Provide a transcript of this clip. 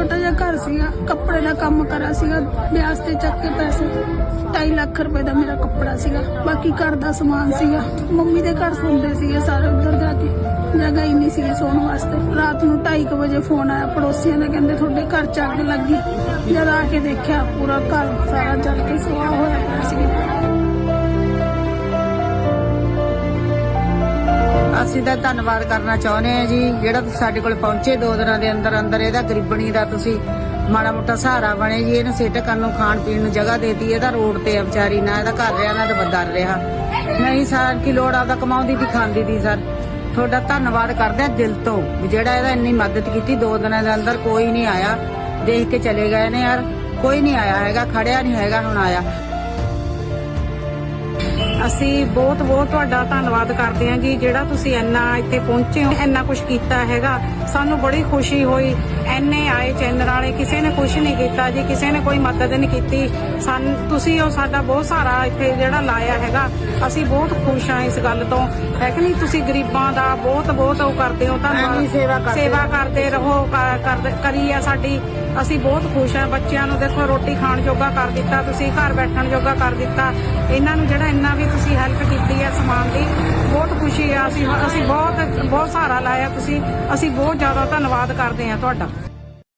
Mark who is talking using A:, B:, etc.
A: ਛੋਟਾ ਜਿਹਾ ਘਰ ਸੀਗਾ, ਕੱਪੜੇ ਦਾ ਕੰਮ ਕਰਾ ਸੀਗਾ ਵਿਆਜ ਤੇ ਚੱਕ ਕੇ ਪੈਸੇ 2.5 ਲੱਖ ਰੁਪਏ ਦਾ ਮੇਰਾ ਕੱਪੜਾ ਸੀਗਾ, ਬਾਕੀ ਘਰ ਦਾ ਸਮਾਨ ਸੀਗਾ। ਮੰਮੀ ਦੇ ਘਰ ਸੁਣਦੇ ਸੀਗੇ ਸਾਰੇ ਉੱਧਰ ਜਾ ਕੇ ਜਗ੍ਹਾ ਹੀ ਨਹੀਂ ਸੀ ਸੌਣ ਵਾਸਤੇ। ਰਾਤ ਨੂੰ 2:30 ਵਜੇ ਫੋਨ ਆਇਆ, ਪੜੋਸੀਆਂ ਦਾ ਕਹਿੰਦੇ ਤੁਹਾਡੇ ਘਰ ਚ ਅੱਗ ਲੱਗੀ। ਜਦ ਆ ਕੇ ਦੇਖਿਆ, ਪੂਰਾ ਘਰ ਸਾਰਾ ਜਲ ਕੇ ਸੁਆਹ
B: ਅਸੀਂ ਤਾਂ ਧੰਨਵਾਦ ਕਰਨਾ ਚਾਹੁੰਦੇ ਹਾਂ ਜੀ, ਜਿਹੜਾ ਤੁਸੀਂ ਸਾਡੇ ਕੋਲ ਪਹੁੰਚੇ ਦੋ ਦਿਨਾਂ ਦੇ ਅੰਦਰ ਅੰਦਰ ਇਹਦਾ ਗਰੀਬਣੀ ਦਾ ਤੁਸੀਂ ਮਾੜਾ ਮੋਟਾ ਸਹਾਰਾ ਬਣੇ ਜੀ, ਇਹਨੂੰ ਸਿੱਟ ਕਰਨ ਨੂੰ ਖਾਣ ਪੀਣ ਨੂੰ ਜਗ੍ਹਾ ਦੇਤੀ, ਇਹਦਾ ਰੋਡ ਤੇ ਆ ਵਿਚਾਰੀ, ਨਾ ਇਹਦਾ ਘਰ ਰਿਹਾ, ਨਾ ਤੇ ਬੰਦਰ ਰਿਹਾ। ਨਹੀਂ ਸਰ, ਕੀ ਲੋੜ ਆਪਦਾ ਕਮਾਉਂਦੀ ਦੀ, ਖਾਂਦੀ ਦੀ ਸਰ। ਤੁਹਾਡਾ ਧੰਨਵਾਦ ਕਰਦੇ ਆ ਦਿਲ ਤੋਂ, ਵੀ ਜਿਹੜਾ ਇਹਦਾ ਇੰਨੀ ਮਦਦ ਕੀਤੀ, ਦੋ ਦਿਨਾਂ ਦੇ ਅੰਦਰ ਕੋਈ ਨਹੀਂ ਆਇਆ, ਦੇਖ ਕੇ ਚਲੇ ਗਏ ਨੇ ਯਾਰ, ਕੋਈ ਨਹੀਂ ਆਇਆ ਹੈਗਾ, ਖੜਿਆ ਨਹੀਂ ਹੈਗਾ, ਹੁਣ ਆਇਆ।
C: ਅਸੀਂ ਬਹੁਤ ਬਹੁਤ ਤੁਹਾਡਾ ਧੰਨਵਾਦ ਕਰਦੇ ਹਾਂ ਜੀ, ਜਿਹੜਾ ਤੁਸੀਂ ਇੰਨਾ ਇੱਥੇ ਪਹੁੰਚੇ ਹੋ, ਇੰਨਾ ਕੁਝ ਕੀਤਾ ਹੈਗਾ। ਸਾਨੂੰ ਬੜੀ ਖੁਸ਼ੀ ਹੋਈ। ਐਨੇ ਆਏ ਚੈਨਲ ਵਾਲੇ ਕਿਸੇ ਨੇ ਕੁਝ ਨਹੀਂ ਕੀਤਾ ਜੀ ਕਿਸੇ ਨੇ ਕੋਈ ਮਦਦ ਨਹੀਂ ਕੀਤੀ। ਸਾਨੂੰ ਤੁਸੀਂ ਉਹ ਸਾਡਾ ਬਹੁਤ ਸਾਰਾ ਇੱਥੇ ਜਿਹੜਾ ਲਾਇਆ ਹੈਗਾ ਅਸੀਂ ਬਹੁਤ ਖੁਸ਼ ਹਾਂ ਇਸ ਗੱਲ ਤੋਂ। ਹੈ ਕਿ ਨਹੀਂ ਤੁਸੀਂ ਗਰੀਬਾਂ ਦਾ ਬਹੁਤ ਬਹੁਤ ਉਹ ਕਰਦੇ ਹੋ ਧੰਨਵਾਦ।
B: ਕਰਦੇ
C: ਸੇਵਾ ਕਰਦੇ ਰਹੋ ਕਰੀ ਆ ਸਾਡੀ। ਅਸੀਂ ਬਹੁਤ ਖੁਸ਼ ਹਾਂ ਬੱਚਿਆਂ ਨੂੰ ਦੇਖੋ ਰੋਟੀ ਖਾਣ ਜੋਗਾ ਕਰ ਦਿੱਤਾ ਤੁਸੀਂ ਘਰ ਬੈਠਣ ਜੋਗਾ ਕਰ ਦਿੱਤਾ। ਇਹਨਾਂ ਨੂੰ ਜਿਹੜਾ ਇੰਨਾ ਵੀ ਤੁਸੀਂ ਹੈਲਪ ਕੀਤੀ ਹੈ ਸਮਾਨ ਦੀ ਬਹੁਤ ਖੁਸ਼ੀ ਆ। ਅਸੀਂ ਅਸੀਂ ਬਹੁਤ ਬਹੁਤ ਸਹਾਰਾ ਲਾਇਆ ਤੁਸੀਂ। ਅਸੀਂ ਬਹੁਤ ਜ਼ਿਆਦਾ ਧੰਨਵਾਦ ਕਰਦੇ ਹਾਂ ਤੁਹਾਡਾ।